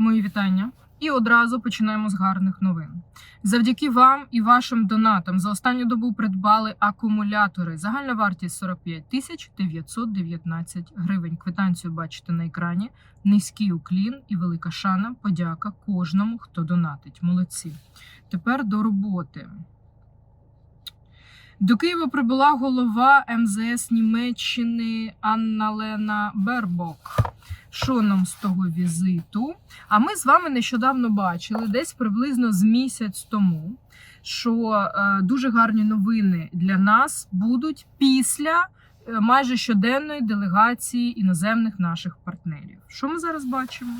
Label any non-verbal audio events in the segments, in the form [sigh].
Мої вітання. І одразу починаємо з гарних новин. Завдяки вам і вашим донатам за останню добу придбали акумулятори. Загальна вартість 45 тисяч 919 гривень. Квитанцію бачите на екрані. Низький уклін і велика шана. Подяка кожному, хто донатить. Молодці. Тепер до роботи. До Києва прибула голова МЗС Німеччини Анна Лена Бербок. Що нам з того візиту? А ми з вами нещодавно бачили, десь приблизно з місяць тому, що е, дуже гарні новини для нас будуть після е, майже щоденної делегації іноземних наших партнерів. Що ми зараз бачимо?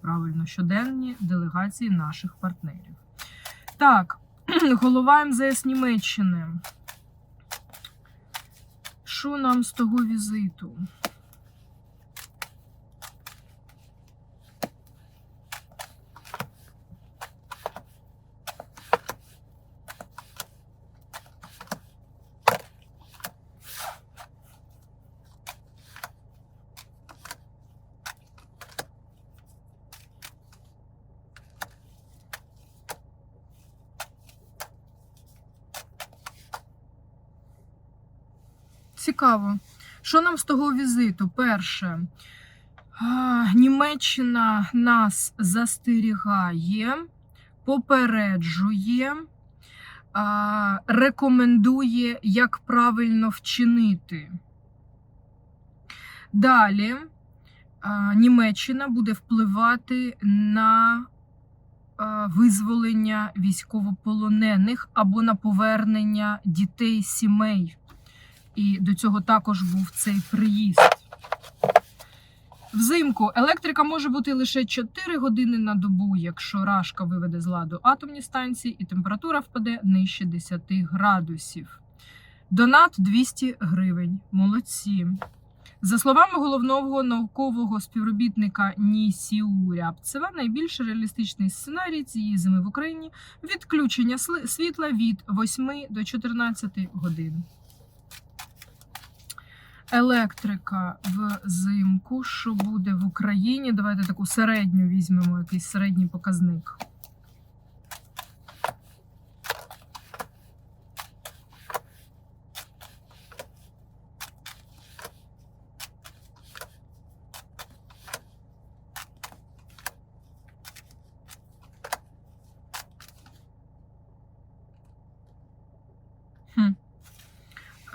Правильно, щоденні делегації наших партнерів. Так, [clears throat] голова МЗС Німеччини. Що нам з того візиту? Цікаво. Що нам з того візиту? Перше, Німеччина нас застерігає, попереджує, рекомендує, як правильно вчинити. Далі Німеччина буде впливати на визволення військовополонених або на повернення дітей сімей. І до цього також був цей приїзд. Взимку електрика може бути лише 4 години на добу, якщо рашка виведе з ладу атомні станції і температура впаде нижче 10 градусів. Донат 200 гривень. Молодці. За словами головного наукового співробітника Нісіу Рябцева, найбільш реалістичний сценарій цієї зими в Україні відключення світла від 8 до 14 годин. Електрика взимку, що буде в Україні? Давайте таку середню візьмемо, якийсь середній показник. Хм.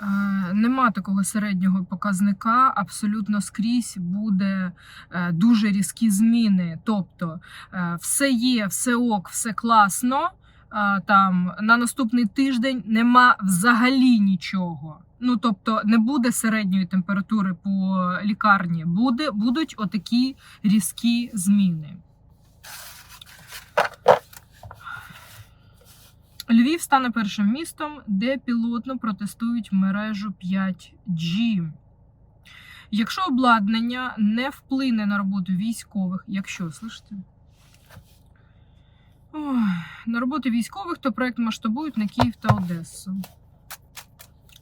Е, Нема такого середнього показника. Абсолютно скрізь буде е, дуже різкі зміни. Тобто е, все є, все ок, все класно. а Там на наступний тиждень нема взагалі нічого. Ну тобто не буде середньої температури по лікарні, буде, будуть отакі різкі зміни. Львів стане першим містом, де пілотно протестують мережу 5G. Якщо обладнання не вплине на роботу військових, якщо слышите? На роботу військових, то проект масштабують на Київ та Одесу.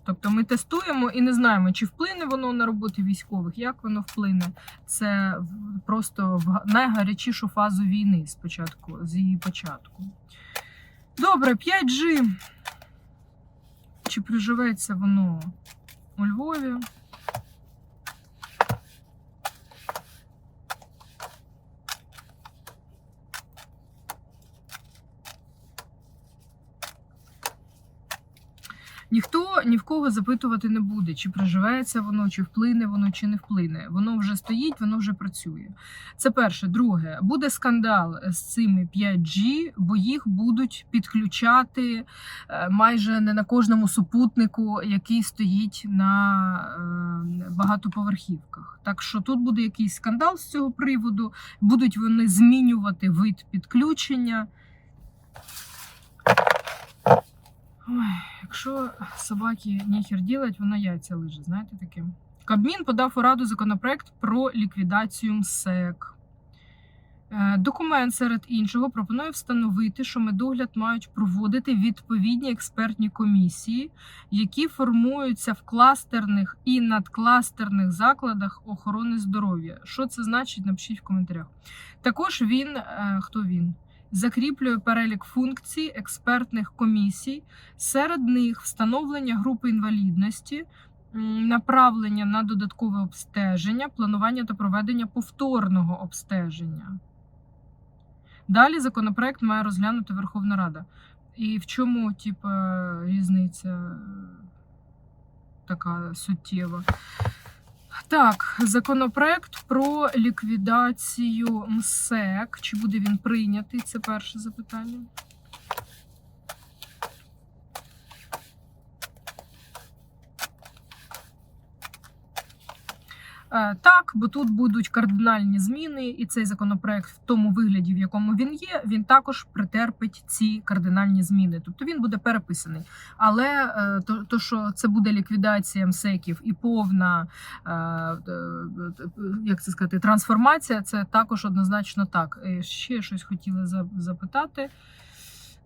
Тобто ми тестуємо і не знаємо, чи вплине воно на роботу військових, як воно вплине. Це просто в найгарячішу фазу війни спочатку, з її початку. Добре, 5G. Чи приживеться воно у Львові? Ні в кого запитувати не буде, чи приживеться воно, чи вплине воно, чи не вплине. Воно вже стоїть, воно вже працює. Це перше. Друге, буде скандал з цими 5G, бо їх будуть підключати е, майже не на кожному супутнику, який стоїть на е, багатоповерхівках. Так що тут буде якийсь скандал з цього приводу, будуть вони змінювати вид підключення. Ой, якщо собаки нехер ділать, вона яйця лиже, знаєте таке. Кабмін подав у раду законопроект про ліквідацію МСЕК. Е, Документ серед іншого пропонує встановити, що медогляд мають проводити відповідні експертні комісії, які формуються в кластерних і надкластерних закладах охорони здоров'я. Що це значить? Напишіть в коментарях. Також він, е, хто він? Закріплює перелік функцій експертних комісій, серед них встановлення групи інвалідності, направлення на додаткове обстеження, планування та проведення повторного обстеження. Далі законопроект має розглянути Верховна Рада. І в чому, типу, різниця е, така суттєва? Так, законопроект про ліквідацію МСЕК. Чи буде він прийнятий? Це перше запитання. Так, бо тут будуть кардинальні зміни, і цей законопроект в тому вигляді, в якому він є, він також претерпить ці кардинальні зміни. Тобто він буде переписаний. Але е, то, то що це буде ліквідація МСЕКів і повна е, е, як це сказати, трансформація, це також однозначно так. Е, Ще щось хотіла запитати.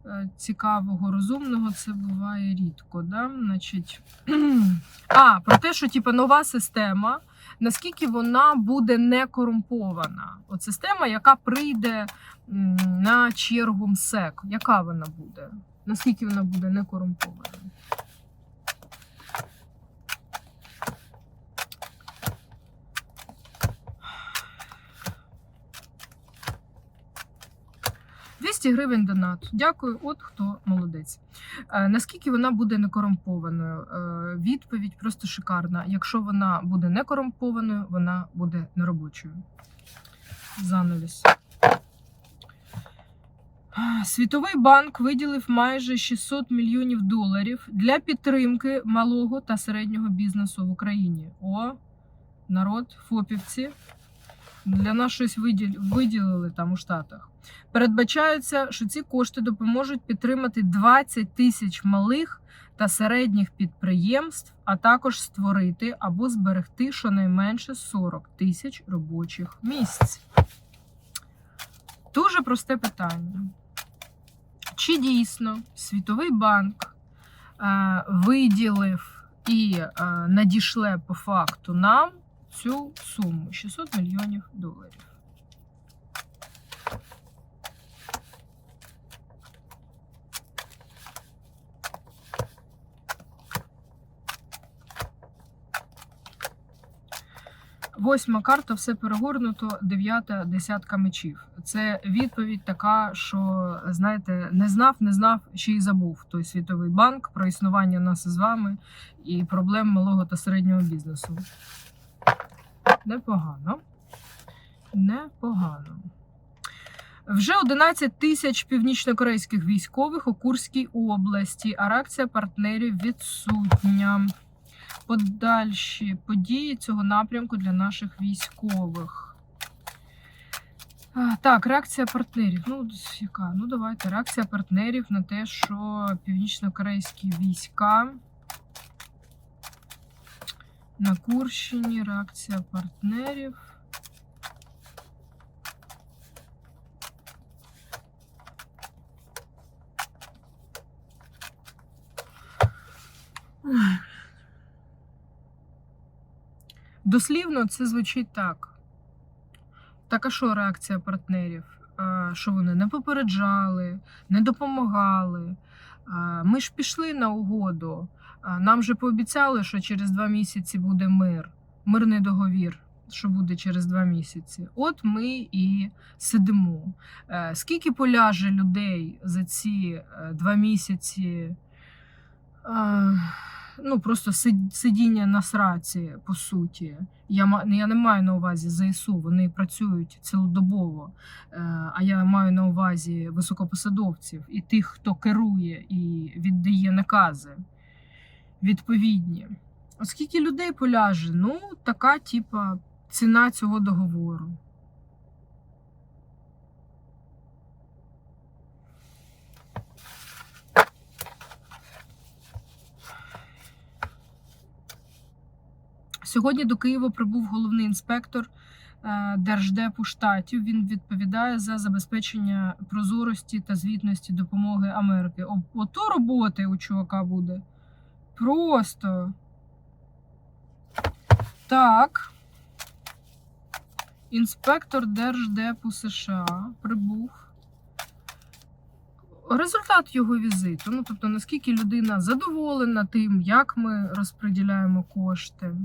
Е, Цікавого, розумного це буває рідко. Да? Значить, [clears throat] а, про те, що типу, нова система, наскільки вона буде не корумпована. От система, яка прийде на чергу МСЕК, яка вона буде? Наскільки вона буде не корумпована? «200 гривень донат. Дякую, от хто молодець. Е, наскільки вона буде некорумпованою? Е, відповідь просто шикарна. Якщо вона буде некорумпованою, вона буде неробочою. Занавіс. Світовий банк виділив майже 600 мільйонів доларів для підтримки малого та середнього бізнесу в Україні. О, народ, фопівці. Для нас щось виділили там у Штатах. Передбачається, що ці кошти допоможуть підтримати 20 тисяч малих та середніх підприємств, а також створити або зберегти щонайменше 40 тисяч робочих місць. Дуже просте питання. Чи дійсно Світовий банк е, виділив і е, надішле по факту нам цю суму 600 мільйонів доларів? Восьма карта, все перегорнуто, дев'ята десятка мечів. Це відповідь така, що знаєте, не знав, не знав, ще й забув той світовий банк про існування нас із вами і проблем малого та середнього бізнесу. Непогано. Непогано. Вже 11 тисяч північнокорейських військових у Курській області, а реакція партнерів відсутня подальші події цього напрямку для наших військових. Так, реакція партнерів. Ну, яка? Ну, давайте. Реакція партнерів на те, що північно-корейські війська на Курщині. Реакція партнерів. Дослівно це звучить так. Так, а що реакція партнерів? Що вони не попереджали, не допомагали. Ми ж пішли на угоду. Нам же пообіцяли, що через два місяці буде мир, мирний договір, що буде через два місяці. От ми і сидимо. Е, Скільки поляже людей за ці е, два місяці? е, ну просто сидіння на сраці, по суті. Я я не маю на увазі ЗСУ, вони працюють цілодобово. А я маю на увазі високопосадовців і тих, хто керує і віддає накази відповідні. Оскільки людей поляже, ну така, типа, ціна цього договору. Сьогодні до Києва прибув головний інспектор е, Держдепу штатів. Він відповідає за забезпечення прозорості та звітності допомоги Америки. Ото роботи у чувака буде. Просто. Так. Інспектор Держдепу США прибув. Результат його візиту. Ну, тобто, наскільки людина задоволена тим, як ми розподіляємо кошти.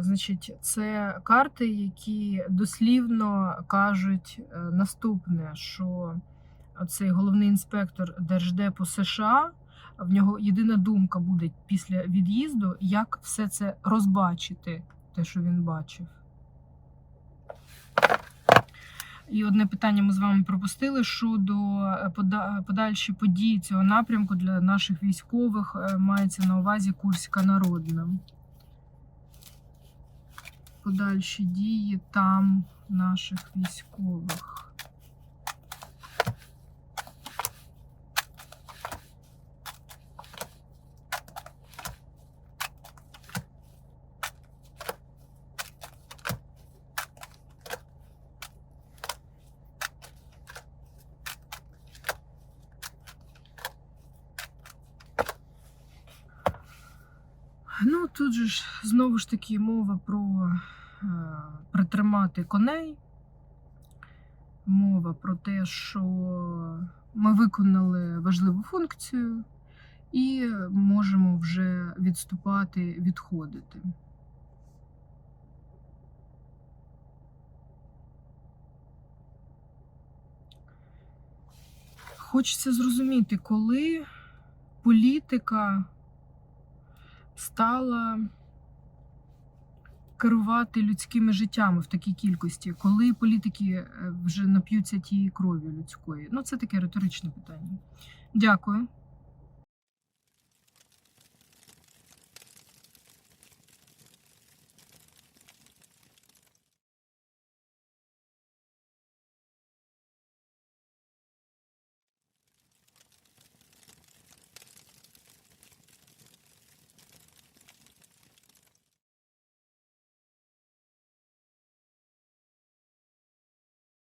Значить, це карти, які дослівно кажуть е, наступне, що цей головний інспектор Держдепу США, в нього єдина думка буде після від'їзду, як все це розбачити, те, що він бачив. І одне питання ми з вами пропустили щодо е, подальші події цього напрямку для наших військових е, мається на увазі Курська народна. Подальші дії там наших військових. Ну, тут же ж знову ж таки мова про е, притримати коней. Мова про те, що ми виконали важливу функцію і можемо вже відступати, відходити. Хочеться зрозуміти, коли політика стала керувати людськими життями в такій кількості, коли політики е, вже нап'ються тієї крові людської. Ну, це таке риторичне питання. Дякую.